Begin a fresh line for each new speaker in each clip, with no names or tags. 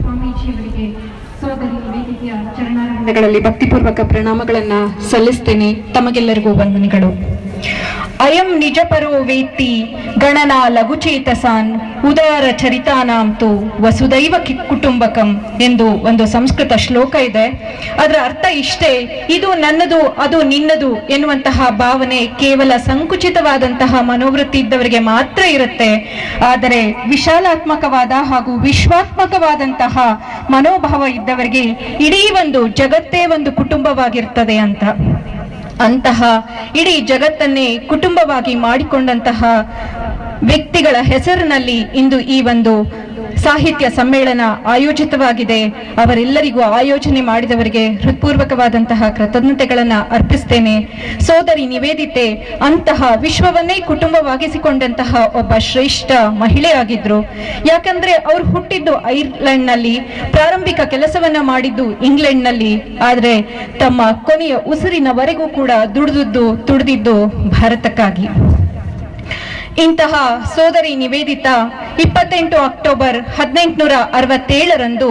ಸ್ವಾಮೀಜಿಯವರಿಗೆ ಸೋದರಿ ವೇದಿಕೆಯ ಭಕ್ತಿಪೂರ್ವಕ ಪ್ರಣಾಮಗಳನ್ನ ಸಲ್ಲಿಸ್ತೇನೆ ತಮಗೆಲ್ಲರಿಗೂ ವಂದನೆಗಳು ಅಯಂ ನಿಜಪರೋ ವೇತ್ತಿ ಗಣನಾ ಲಘುಚೇತಸಾನ್ ಉದಾರ ಚರಿತಾನಾಂ ತು ವಸುದೈವ ಕುಟುಂಬಕಂ ಎಂದು ಒಂದು ಸಂಸ್ಕೃತ ಶ್ಲೋಕ ಇದೆ. ಅದರ ಅರ್ಥ ಇಷ್ಟೇ, ಇದು ನನ್ನದು, ಅದು ನಿನ್ನದು ಎನ್ನುವಂತಹ ಭಾವನೆ ಕೇವಲ ಸಂಕುಚಿತವಾದಂತಹ ಮನೋವೃತ್ತಿ ಇದ್ದವರಿಗೆ ಮಾತ್ರ ಇರುತ್ತೆ. ಆದರೆ ವಿಶಾಲಾತ್ಮಕವಾದ ಹಾಗೂ ವಿಶ್ವಾತ್ಮಕವಾದಂತಹ ಮನೋಭಾವ ಇದ್ದವರಿಗೆ ಇಡೀ ಒಂದು ಜಗತ್ತೇ ಒಂದು ಕುಟುಂಬವಾಗಿರ್ತದೆ ಅಂತ. ಅಂತಹ ಇಡೀ ಜಗತ್ತನ್ನೇ ಕುಟುಂಬವಾಗಿ ಮಾಡಿಕೊಂಡಂತಹ ವ್ಯಕ್ತಿಗಳ ಹೆಸರಿನಲ್ಲಿ ಇಂದು ಈ ಒಂದು ಸಾಹಿತ್ಯ ಸಮ್ಮೇಳನ ಆಯೋಜಿತವಾಗಿದೆ. ಅವರೆಲ್ಲರಿಗೂ ಆಯೋಜನೆ ಮಾಡಿದವರಿಗೆ ಹೃತ್ಪೂರ್ವಕವಾದಂತಹ ಕೃತಜ್ಞತೆಗಳನ್ನು ಅರ್ಪಿಸ್ತೇನೆ. ಸೋದರಿ ನಿವೇದಿತೆ, ಅಂತಹ ವಿಶ್ವವನ್ನೇ ಕುಟುಂಬವಾಗಿಸಿಕೊಂಡಂತಹ ಒಬ್ಬ ಶ್ರೇಷ್ಠ ಮಹಿಳೆಯಾಗಿದ್ರು ಯಾಕಂದ್ರೆ ಅವ್ರು ಹುಟ್ಟಿದ್ದು ಐರ್ಲೆಂಡ್ನಲ್ಲಿ ಪ್ರಾರಂಭಿಕ ಕೆಲಸವನ್ನ ಮಾಡಿದ್ದು ಇಂಗ್ಲೆಂಡ್ನಲ್ಲಿ ಆದ್ರೆ ತಮ್ಮ ಕೊನೆಯ ಉಸಿರಿನವರೆಗೂ ಕೂಡ ದುಡಿದಿದ್ದು, ತುಡಿದಿದ್ದು ಭಾರತಕ್ಕಾಗಿ. ಇಂತಹ ಸೋದರಿ ನಿವೇದಿತಾ ಇಪ್ಪತ್ತೆಂಟು ಅಕ್ಟೋಬರ್ ಹದಿನೆಂಟುನೂರ ಅರವತ್ತೇಳರಂದು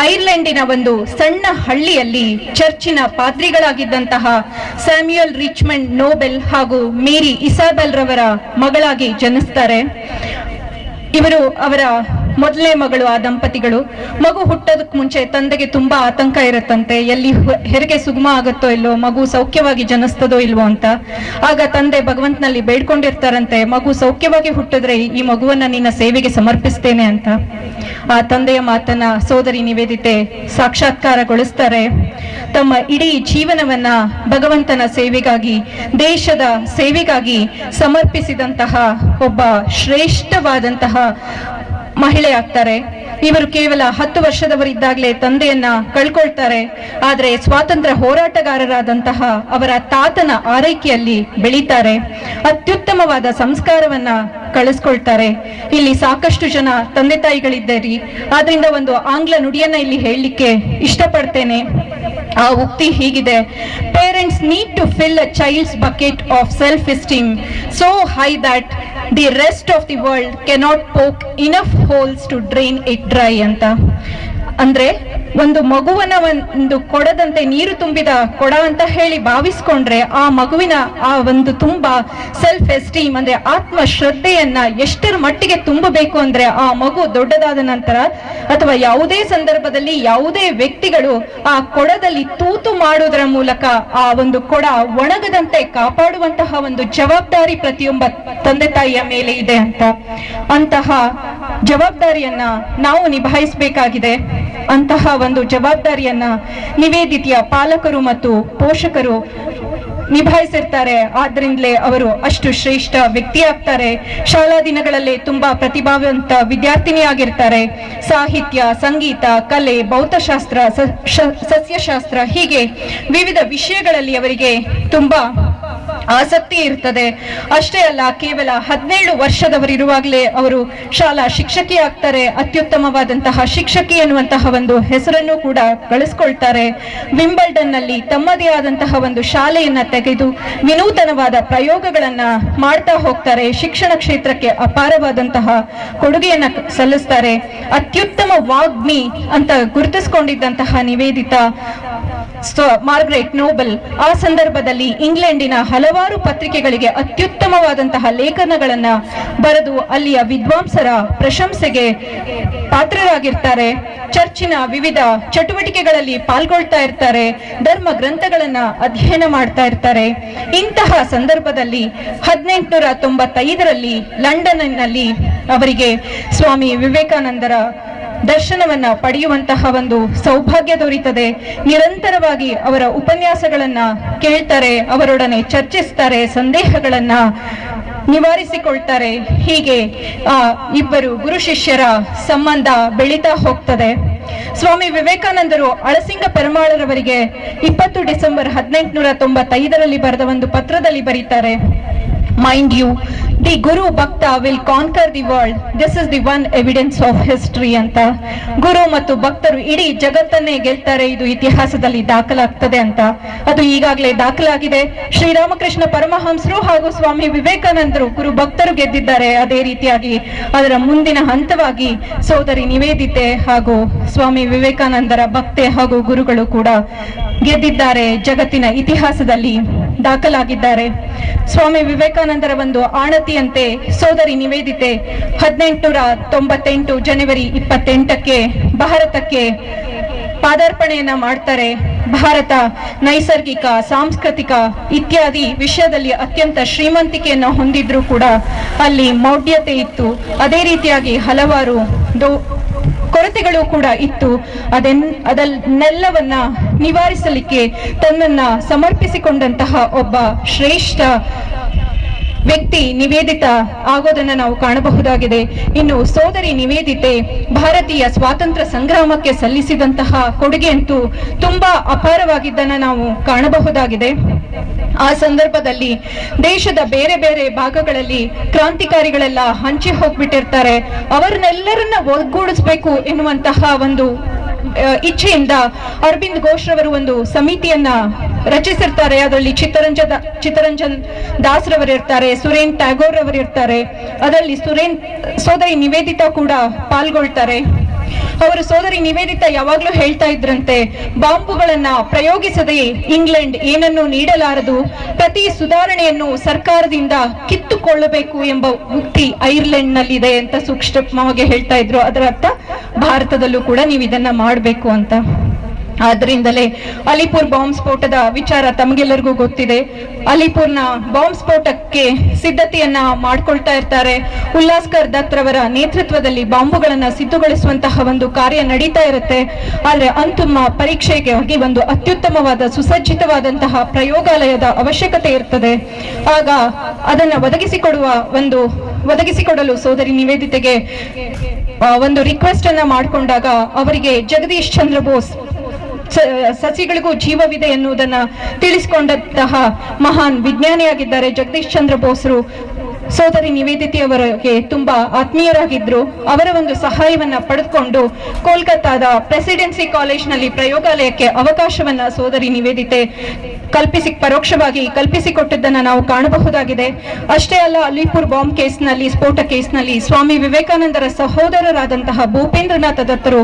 ಐರ್ಲೆಂಡಿನ ಒಂದು ಸಣ್ಣ ಹಳ್ಳಿಯಲ್ಲಿ ಚರ್ಚಿನ ಪಾದ್ರಿಗಳಾಗಿದ್ದಂತಹ ಸ್ಯಾಮ್ಯುಯಲ್ ರಿಚ್ಮಂಡ್ ನೋಬೆಲ್ ಹಾಗೂ ಮೇರಿ ಇಸಾಬೆಲ್ ರವರ ಮಗಳಾಗಿ ಜನಿಸ್ತಾರೆ. ಇವರು ಅವರ ಮೊದಲನೇ ಮಗಳು ಆ ದಂಪತಿಗಳು. ಮಗು ಹುಟ್ಟೋದಕ್ಕೆ ಮುಂಚೆ ತಂದೆಗೆ ತುಂಬಾ ಆತಂಕ ಇರುತ್ತಂತೆ. ಎಲ್ಲಿ ಹೆರಿಗೆ ಸುಗಮ ಆಗುತ್ತೋ ಇಲ್ವೋ ಮಗು ಸೌಖ್ಯವಾಗಿ ಜನಿಸ್ತದೋ ಇಲ್ವೋ ಅಂತ. ಆಗ ತಂದೆ ಭಗವಂತನಲ್ಲಿ ಬೇಡ್ಕೊಂಡಿರ್ತಾರಂತೆ. ಮಗು ಸೌಖ್ಯವಾಗಿ ಹುಟ್ಟಿದ್ರೆ ಈ ಮಗುವನ್ನ ನಿನ್ನ ಸೇವೆಗೆ ಸಮರ್ಪಿಸ್ತೇನೆ ಅಂತ. ಆ ತಂದೆಯ ಮಾತನ್ನ ಸೋದರಿ ನಿವೇದಿತೆ ಸಾಕ್ಷಾತ್ಕಾರಗೊಳಿಸ್ತಾರೆ. ತಮ್ಮ ಇಡೀ ಜೀವನವನ್ನ ಭಗವಂತನ ಸೇವೆಗಾಗಿ, ದೇಶದ ಸೇವೆಗಾಗಿ ಸಮರ್ಪಿಸಿದಂತಹ ಒಬ್ಬ ಶ್ರೇಷ್ಠವಾದಂತಹ ಮಹಿಳೆ ಆಗ್ತಾರೆ ಇವರು ಕೇವಲ ಹತ್ತು ವರ್ಷದವರಿದ್ದಾಗಲೇ ತಂದೆಯನ್ನ ಕಳ್ಕೊಳ್ತಾರೆ. ಆದರೆ ಸ್ವಾತಂತ್ರ್ಯ ಹೋರಾಟಗಾರರಾದಂತಹ ಅವರ ತಾತನ ಆರೈಕೆಯಲ್ಲಿ ಬೆಳೀತಾರೆ. ಅತ್ಯುತ್ತಮವಾದ ಸಂಸ್ಕಾರವನ್ನ ಕಳಿಸ್ಕೊಳ್ತಾರೆ. ಇಲ್ಲಿ ಸಾಕಷ್ಟು ಜನ ತಂದೆ ತಾಯಿಗಳಿದ್ದೀರಿ. ಆದ್ರಿಂದ ಒಂದು ಆಂಗ್ಲ ನುಡಿಯನ್ನ ಇಲ್ಲಿ ಹೇಳಲಿಕ್ಕೆ ಇಷ್ಟಪಡ್ತೇನೆ. ಆ ಉಕ್ತಿ ಹೀಗಿದೆ. Parents need to fill a child's bucket of self esteem so high that the rest of the world cannot poke enough holes to drain it dry ಅಂತ ಅಂದ್ರೆ ಒಂದು ಮಗುವನ ಒಂದು ಕೊಡದಂತೆ ನೀರು ತುಂಬಿದ ಕೊಡ ಅಂತ ಹೇಳಿ ಭಾವಿಸ್ಕೊಂಡ್ರೆ ಆ ಮಗುವಿನ ಆ ಒಂದು ತುಂಬಾ ಸೆಲ್ಫ್ ಎಸ್ಟೀಮ್ ಅಂದ್ರೆ ಆತ್ಮ ಶ್ರದ್ಧೆಯನ್ನ ಎಷ್ಟರ ಮಟ್ಟಿಗೆ ತುಂಬಬೇಕು ಅಂದ್ರೆ ಆ ಮಗು ದೊಡ್ಡದಾದ ನಂತರ ಅಥವಾ ಯಾವುದೇ ಸಂದರ್ಭದಲ್ಲಿ ಯಾವುದೇ ವ್ಯಕ್ತಿಗಳು ಆ ಕೊಡದಲ್ಲಿ ತೂತು ಮಾಡುವುದರ ಮೂಲಕ ಆ ಒಂದು ಕೊಡ ಒಣಗದಂತೆ ಕಾಪಾಡುವಂತಹ ಒಂದು ಜವಾಬ್ದಾರಿ ಪ್ರತಿಯೊಬ್ಬ ತಂದೆ ತಾಯಿಯ ಮೇಲೆ ಇದೆ ಅಂತ. ಅಂತಹ ಜವಾಬ್ದಾರಿಯನ್ನ ನಾವು ನಿಭಾಯಿಸಬೇಕಾಗಿದೆ. ಅಂತಹ ಒಂದು ಜವಾಬ್ದಾರಿಯನ್ನ ನಿವೇದಿತೆಯ ಪಾಲಕರು ಮತ್ತು ಪೋಷಕರು ನಿಭಾಯಿಸಿರ್ತಾರೆ. ಆದ್ರಿಂದಲೇ ಅವರು ಅಷ್ಟು ಶ್ರೇಷ್ಠ ವ್ಯಕ್ತಿ ಆಗ್ತಾರೆ ಶಾಲಾ ದಿನಗಳಲ್ಲಿ ತುಂಬಾ ಪ್ರತಿಭಾವಂತ ವಿದ್ಯಾರ್ಥಿನಿಯಾಗಿರ್ತಾರೆ. ಸಾಹಿತ್ಯ, ಸಂಗೀತ, ಕಲೆ, ಭೌತಶಾಸ್ತ್ರ ಸಸ್ಯಶಾಸ್ತ್ರ ಹೀಗೆ ವಿವಿಧ ವಿಷಯಗಳಲ್ಲಿ ಅವರಿಗೆ ತುಂಬಾ ಆಸಕ್ತಿ ಇರ್ತದೆ. ಅಷ್ಟೇ ಅಲ್ಲ, ಕೇವಲ ಹದಿನೇಳು ವರ್ಷದವರಿರುವಾಗಲೇ ಅವರು ಶಾಲಾ ಶಿಕ್ಷಕಿ ಆಗ್ತಾರೆ. ಅತ್ಯುತ್ತಮವಾದಂತಹ ಶಿಕ್ಷಕಿ ಎನ್ನುವಂತಹ ಒಂದು ಹೆಸರನ್ನು ಕೂಡ ಗಳಿಸ್ಕೊಳ್ತಾರೆ. ವಿಂಬಲ್ಡನ್ನಲ್ಲಿ ತಮ್ಮದೇ ಆದಂತಹ ಒಂದು ಶಾಲೆಯನ್ನ ತೆಗೆದು ವಿನೂತನವಾದ ಪ್ರಯೋಗಗಳನ್ನ ಮಾಡ್ತಾ ಹೋಗ್ತಾರೆ. ಶಿಕ್ಷಣ ಕ್ಷೇತ್ರಕ್ಕೆ ಅಪಾರವಾದಂತಹ ಕೊಡುಗೆಯನ್ನ ಸಲ್ಲಿಸ್ತಾರೆ. ಅತ್ಯುತ್ತಮ ವಾಗ್ಮಿ ಅಂತ ಗುರುತಿಸ್ಕೊಂಡಿದ್ದಂತಹ ನಿವೇದಿತಾ ಮಾರ್ಗರೆಟ್ ನೋಬೆಲ್. ಆ ಸಂದರ್ಭದಲ್ಲಿ ಇಂಗ್ಲೆಂಡಿನ ಹಲವಾರು ಪತ್ರಿಕೆಗಳಿಗೆ ಅತ್ಯುತ್ತಮವಾದಂತಹ ಲೇಖನಗಳನ್ನ ಬರೆದು ಅಲ್ಲಿಯ ವಿದ್ವಾಂಸರ ಪ್ರಶಂಸೆಗೆ ಪಾತ್ರರಾಗಿರ್ತಾರೆ. ಚರ್ಚಿನ ವಿವಿಧ ಚಟುವಟಿಕೆಗಳಲ್ಲಿ ಪಾಲ್ಗೊಳ್ತಾ ಇರ್ತಾರೆ. ಧರ್ಮ ಗ್ರಂಥಗಳನ್ನ ಅಧ್ಯಯನ ಮಾಡ್ತಾ ಇರ್ತಾರೆ. ಇಂತಹ ಸಂದರ್ಭದಲ್ಲಿ ಹದಿನೆಂಟುನೂರ ತೊಂಬತ್ತೈದರಲ್ಲಿ ಲಂಡನ್ನಲ್ಲಿ ಅವರಿಗೆ ಸ್ವಾಮಿ ವಿವೇಕಾನಂದರ ದರ್ಶನವನ್ನ ಪಡೆಯುವಂತಹ ಒಂದು ಸೌಭಾಗ್ಯ ದೊರೀತದೆ. ನಿರಂತರವಾಗಿ ಅವರ ಉಪನ್ಯಾಸಗಳನ್ನು ಕೇಳ್ತಾರೆ, ಅವರೊಡನೆ ಚರ್ಚಿಸ್ತಾರೆ, ಸಂದೇಹಗಳನ್ನು ನಿವಾರಿಸಿಕೊಳ್ತಾರೆ. ಹೀಗೆ, ಆ, ಇಬ್ಬರು ಗುರು ಶಿಷ್ಯರ ಸಂಬಂಧ ಬೆಳೀತಾ ಹೋಗ್ತದೆ. ಸ್ವಾಮಿ ವಿವೇಕಾನಂದರು ಅಳಸಿಂಗ ಪೆರಮಾಳರವರಿಗೆ ಇಪ್ಪತ್ತು ಡಿಸೆಂಬರ್ ಹದಿನೆಂಟುನೂರ ತೊಂಬತ್ತೈದರಲ್ಲಿ ಬರೆದ ಒಂದು ಪತ್ರದಲ್ಲಿ ಬರೀತಾರೆ. Mind you, the Guru Bhakta will conquer the world. This is the one evidence of history ಅಂತ. ಗುರು ಮತ್ತು ಭಕ್ತರು ಇಡೀ ಜಗತ್ತನ್ನೇ ಗೆಲ್ತಾರೆ. ಇದು ಇತಿಹಾಸದಲ್ಲಿ ದಾಖಲಾಗ್ತದೆ ಅಂತ. ಅದು ಈಗಾಗಲೇ ದಾಖಲಾಗಿದೆ. ಶ್ರೀರಾಮಕೃಷ್ಣ ಪರಮಹಂಸರು ಹಾಗೂ ಸ್ವಾಮಿ ವಿವೇಕಾನಂದರು ಗುರು ಭಕ್ತರು ಗೆದ್ದಿದ್ದಾರೆ. ಅದೇ ರೀತಿಯಾಗಿ ಅದರ ಮುಂದಿನ ಹಂತವಾಗಿ ಸೋದರಿ ನಿವೇದಿತೆ ಹಾಗೂ ಸ್ವಾಮಿ ವಿವೇಕಾನಂದರ ಭಕ್ತೆ ಹಾಗೂ ಗುರುಗಳು ಕೂಡ ಗೆದ್ದಿದ್ದಾರೆ. ಜಗತ್ತಿನ ಇತಿಹಾಸದಲ್ಲಿ ದಾಖಲಾಗಿದ್ದಾರೆ. ಸ್ವಾಮಿ ವಿವೇಕಾನಂದರ ಒಂದು ಆಣತಿಯಂತೆ ಸೋದರಿ ನಿವೇದಿತೆ. ಹದಿನೆಂಟುನೂರ ತೊಂಬತ್ತೆಂಟು ಜನವರಿ ಇಪ್ಪತ್ತೆಂಟಕ್ಕೆ ಭಾರತಕ್ಕೆ ಪಾದಾರ್ಪಣೆಯನ್ನ ಮಾಡ್ತಾರೆ. ಭಾರತ ನೈಸರ್ಗಿಕ, ಸಾಂಸ್ಕೃತಿಕ ಇತ್ಯಾದಿ ವಿಷಯದಲ್ಲಿ ಅತ್ಯಂತ ಶ್ರೀಮಂತಿಕೆಯನ್ನು ಹೊಂದಿದ್ರು ಕೂಡ ಅಲ್ಲಿ ಮೌಢ್ಯತೆ ಇತ್ತು. ಅದೇ ರೀತಿಯಾಗಿ ಹಲವಾರು ಕೊರತೆಗಳು ಕೂಡ ಇತ್ತು. ಅದೆನ್ ಅದನ್ನೆಲ್ಲವನ್ನ ನಿವಾರಿಸಲಿಕ್ಕೆ ತನ್ನನ್ನ ಸಮರ್ಪಿಸಿಕೊಂಡಂತಹ ಒಬ್ಬ ಶ್ರೇಷ್ಠ ವ್ಯಕ್ತಿ ನಿವೇದಿತ ಆಗೋದನ್ನ ನಾವು ಕಾಣಬಹುದಾಗಿದೆ. ಇನ್ನು ಸೋದರಿ ನಿವೇದಿತೆ ಭಾರತೀಯ ಸ್ವಾತಂತ್ರ್ಯ ಸಂಗ್ರಾಮಕ್ಕೆ ಸಲ್ಲಿಸಿದಂತಹ ಕೊಡುಗೆ ಅಂತೂ ತುಂಬಾ ಅಪಾರವಾಗಿದ್ದನ್ನ ನಾವು ಕಾಣಬಹುದಾಗಿದೆ. ಆ ಸಂದರ್ಭದಲ್ಲಿ ದೇಶದ ಬೇರೆ ಬೇರೆ ಭಾಗಗಳಲ್ಲಿ ಕ್ರಾಂತಿಕಾರಿಗಳೆಲ್ಲ ಹಂಚಿ ಹೋಗ್ಬಿಟ್ಟಿರ್ತಾರೆ. ಅವರನ್ನೆಲ್ಲರನ್ನ ಒಗ್ಗೂಡಿಸ್ಬೇಕು ಎನ್ನುವಂತಹ ಒಂದು ಇಚ್ಛೆಯಿಂದ ಅರವಿಂದ್ ಘೋಷ್ ರವರು ಒಂದು ಸಮಿತಿಯನ್ನ ರಚಿಸಿರ್ತಾರೆ. ಅದರಲ್ಲಿ ಚಿತ್ತರಂಜ ಚಿತ್ತರಂಜನ್ ದಾಸ್ ರವರು ಇರ್ತಾರೆ ಸುರೇನ್ ಟ್ಯಾಗೋರ್ ಅವರು ಇರ್ತಾರೆ ಅದರಲ್ಲಿ ಸುರೇನ್ ಸೋದರಿ ನಿವೇದಿತಾ ಕೂಡ ಪಾಲ್ಗೊಳ್ತಾರೆ. ಅವರು ಸೋದರಿ ನಿವೇದಿತ ಯಾವಾಗ್ಲೂ ಹೇಳ್ತಾ ಇದ್ರಂತೆ, ಬಾಂಬುಗಳನ್ನ ಪ್ರಯೋಗಿಸದೆ ಇಂಗ್ಲೆಂಡ್ ಏನನ್ನು ನೀಡಲಾರದು, ಪ್ರತಿ ಸುಧಾರಣೆಯನ್ನು ಸರ್ಕಾರದಿಂದ ಕಿತ್ತುಕೊಳ್ಳಬೇಕು ಎಂಬ ಉಕ್ತಿ ಐರ್ಲೆಂಡ್ ನಲ್ಲಿದೆ ಅಂತ ಸೂಕ್ಷ್ಮವಾಗಿ ಹೇಳ್ತಾ ಇದ್ರು. ಅದರ ಅರ್ಥ, ಭಾರತದಲ್ಲೂ ಕೂಡ ನೀವು ಇದನ್ನ ಮಾಡಬೇಕು ಅಂತ. ಆದ್ರಿಂದಲೇ ಅಲಿಪುರ್ ಬಾಂಬ್ ಸ್ಫೋಟದ ವಿಚಾರ ತಮಗೆಲ್ಲರಿಗೂ ಗೊತ್ತಿದೆ. ಅಲಿಪುರ್ನ ಬಾಂಬ್ ಸ್ಫೋಟಕ್ಕೆ ಸಿದ್ಧತೆಯನ್ನ ಮಾಡ್ಕೊಳ್ತಾ ಇರ್ತಾರೆ. ಉಲ್ಲಾಸ್ಕರ್ ದತ್ ರವರ ನೇತೃತ್ವದಲ್ಲಿ ಬಾಂಬುಗಳನ್ನ ಸಿದ್ಧಗೊಳಿಸುವಂತಹ ಒಂದು ಕಾರ್ಯ ನಡೀತಾ ಇರುತ್ತೆ. ಆದರೆ ಅಂತಿಮ ಪರೀಕ್ಷೆಗೆ ಹೋಗಿ ಒಂದು ಅತ್ಯುತ್ತಮವಾದ ಸುಸಜ್ಜಿತವಾದಂತಹ ಪ್ರಯೋಗಾಲಯದ ಅವಶ್ಯಕತೆ ಇರ್ತದೆ. ಆಗ ಅದನ್ನ ಒದಗಿಸಿಕೊಡುವ ಒಂದು, ಒದಗಿಸಿಕೊಡಲು ಸೋದರಿ ನಿವೇದಿತೆಗೆ ಒಂದು ರಿಕ್ವೆಸ್ಟ್ ಅನ್ನ ಮಾಡಿಕೊಂಡಾಗ ಅವರಿಗೆ ಜಗದೀಶ್ ಚಂದ್ರ ಬೋಸ್ ಸಸಿಗಳಿಗೂ ಜೀವವಿದೆ ಎನ್ನುವುದನ್ನು ತಿಳಿಸಿಕೊಂಡಂತಹ ಮಹಾನ್ ವಿಜ್ಞಾನಿಯಾಗಿದ್ದಾರೆ ಜಗದೀಶ್ ಚಂದ್ರ ಬೋಸ್ರು. ಸೋದರಿ ನಿವೇದಿತೆಯವರಿಗೆ ತುಂಬಾ ಆತ್ಮೀಯರಾಗಿದ್ರು. ಅವರ ಒಂದು ಸಹಾಯವನ್ನ ಪಡೆದುಕೊಂಡು ಕೋಲ್ಕತ್ತಾದ ಪ್ರೆಸಿಡೆನ್ಸಿ ಕಾಲೇಜ್ನಲ್ಲಿ ಪ್ರಯೋಗಾಲಯಕ್ಕೆ ಅವಕಾಶವನ್ನ ಸೋದರಿ ನಿವೇದಿತೆ ಕಲ್ಪಿಸಿ, ಪರೋಕ್ಷವಾಗಿ ಕಲ್ಪಿಸಿಕೊಟ್ಟಿದ್ದನ್ನು ನಾವು ಕಾಣಬಹುದಾಗಿದೆ. ಅಷ್ಟೇ ಅಲ್ಲ, ಅಲಿಪುರ್ ಬಾಂಬ್ ಕೇಸ್ನಲ್ಲಿ, ಸ್ಫೋಟ ಕೇಸ್ನಲ್ಲಿ ಸ್ವಾಮಿ ವಿವೇಕಾನಂದರ ಸಹೋದರರಾದಂತಹ ಭೂಪೇಂದ್ರನಾಥ ದತ್ತರು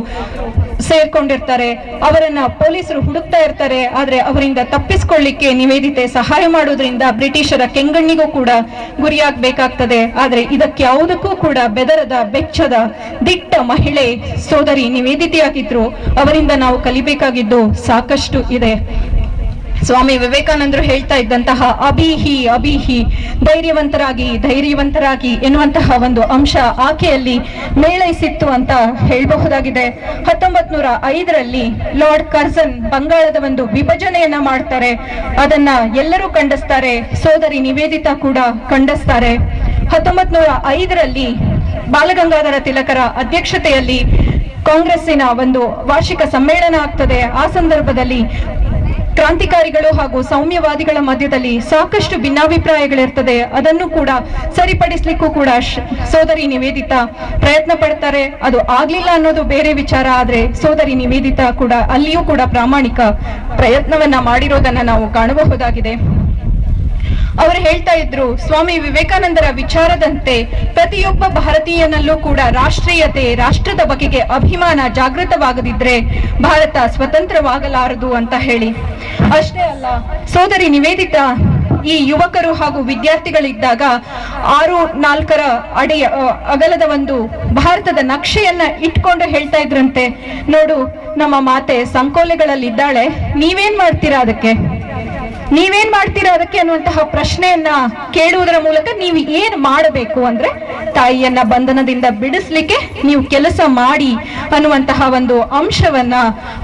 ಸೇರ್ಕೊಂಡಿರ್ತಾರೆ, ಅವರನ್ನ ಪೊಲೀಸರು ಹುಡುಕ್ತಾ ಇರ್ತಾರೆ, ಆದ್ರೆ ಅವರಿಂದ ತಪ್ಪಿಸ್ಕೊಳ್ಳಿಕ್ಕೆ ನಿವೇದಿತೆ ಸಹಾಯ ಮಾಡೋದ್ರಿಂದ ಬ್ರಿಟಿಷರ ಕೆಂಗಣ್ಣಿಗೂ ಕೂಡ ಗುರಿಯಾಗಬೇಕಾಗ್ತದೆ. ಆದ್ರೆ ಇದಕ್ಕೆ ಯಾವುದಕ್ಕೂ ಕೂಡ ಬೆದರದ ಬೆಚ್ಚದ ದಿಟ್ಟ ಮಹಿಳೆ ಸೋದರಿ ನಿವೇದಿತೆಯಾಗಿದ್ರು, ಅವರಿಂದ ನಾವು ಕಲಿಬೇಕಾಗಿದ್ದು ಸಾಕಷ್ಟು ಇದೆ. ಸ್ವಾಮಿ ವಿವೇಕಾನಂದರು ಹೇಳ್ತಾ ಇದ್ದಂತಹ ಅಭಿಹಿ ಅಭಿಹಿ, ಧೈರ್ಯವಂತರಾಗಿ ಧೈರ್ಯವಂತರಾಗಿ ಎನ್ನುವಂತಹ ಒಂದು ಅಂಶ ಆಕೆಯಲ್ಲಿ ಮೇಳೈಸಿತ್ತು ಅಂತ ಹೇಳಬಹುದಾಗಿದೆ. ಹತ್ತೊಂಬತ್ ನೂರ ಐದರಲ್ಲಿ ಲಾರ್ಡ್ ಕರ್ಸನ್ ಬಂಗಾಳದ ಒಂದು ವಿಭಜನೆಯನ್ನ ಮಾಡ್ತಾರೆ. ಅದನ್ನ ಎಲ್ಲರೂ ಖಂಡಿಸ್ತಾರೆ. ಸೋದರಿ ನಿವೇದಿತಾ ಕೂಡ ಖಂಡಿಸ್ತಾರೆ. ಹತ್ತೊಂಬತ್ ನೂರ ಐದರಲ್ಲಿ ಬಾಲಗಂಗಾಧರ ತಿಲಕರ ಅಧ್ಯಕ್ಷತೆಯಲ್ಲಿ ಕಾಂಗ್ರೆಸ್ಸಿನ ಒಂದು ವಾರ್ಷಿಕ ಸಮ್ಮೇಳನ ಆಗ್ತದೆ. ಆ ಸಂದರ್ಭದಲ್ಲಿ ಕ್ರಾಂತಿಕಾರಿಗಳು ಹಾಗೂ ಸೌಮ್ಯವಾದಿಗಳ ಮಧ್ಯದಲ್ಲಿ ಸಾಕಷ್ಟು ಭಿನ್ನಾಭಿಪ್ರಾಯಗಳಿರ್ತದೆ. ಅದನ್ನು ಕೂಡ ಸರಿಪಡಿಸ್ಲಿಕ್ಕೂ ಕೂಡ ಸೋದರಿ ನಿವೇದಿತ ಪ್ರಯತ್ನ ಪಡ್ತಾರೆ. ಅದು ಆಗ್ಲಿಲ್ಲ ಅನ್ನೋದು ಬೇರೆ ವಿಚಾರ, ಆದ್ರೆ ಸೋದರಿ ನಿವೇದಿತ ಕೂಡ ಅಲ್ಲಿಯೂ ಕೂಡ ಪ್ರಾಮಾಣಿಕ ಪ್ರಯತ್ನವನ್ನ ಮಾಡಿರೋದನ್ನ ನಾವು ಕಾಣಬಹುದಾಗಿದೆ. ಅವರು ಹೇಳ್ತಾ ಇದ್ರು ಸ್ವಾಮಿ ವಿವೇಕಾನಂದರ ವಿಚಾರದಂತೆ ಪ್ರತಿಯೊಬ್ಬ ಭಾರತೀಯನಲ್ಲೂ ಕೂಡ ರಾಷ್ಟ್ರೀಯತೆ ರಾಷ್ಟ್ರದ ಬಗೆಗೆ ಅಭಿಮಾನ ಜಾಗೃತವಾಗದಿದ್ರೆ ಭಾರತ ಸ್ವತಂತ್ರವಾಗಲಾರದು ಅಂತ ಹೇಳಿ. ಅಷ್ಟೇ ಅಲ್ಲ ಸೋದರಿ ನಿವೇದಿತ ಈ ಯುವಕರು ಹಾಗೂ ವಿದ್ಯಾರ್ಥಿಗಳಿದ್ದಾಗ ಆರು ನಾಲ್ಕರ ಅಡಿಯ ಅ, ಅಗಲದ ಒಂದು ಭಾರತದ ನಕ್ಷೆಯನ್ನ ಇಟ್ಕೊಂಡು ಹೇಳ್ತಾ ಇದ್ರಂತೆ. ನೋಡು ನಮ್ಮ ಮಾತೆ ಸಂಕೋಲೆಗಳಲ್ಲಿದ್ದಾಳೆ ನೀವೇನ್ ಮಾಡ್ತೀರಾ ಅದಕ್ಕೆ? ನೀವೇನ್ ಮಾಡ್ತೀರಾ ಅದಕ್ಕೆ ಅನ್ನುವಂತಹ ಪ್ರಶ್ನೆಯನ್ನ ಕೇಳುವುದರ ಮೂಲಕ ನೀವು ಏನ್ ಮಾಡಬೇಕು ಅಂದ್ರೆ ತಾಯಿಯನ್ನ ಬಂಧನದಿಂದ ಬಿಡಿಸ್ಲಿಕ್ಕೆ ನೀವು ಕೆಲಸ ಮಾಡಿ ಅನ್ನುವಂತಹ ಒಂದು ಅಂಶವನ್ನ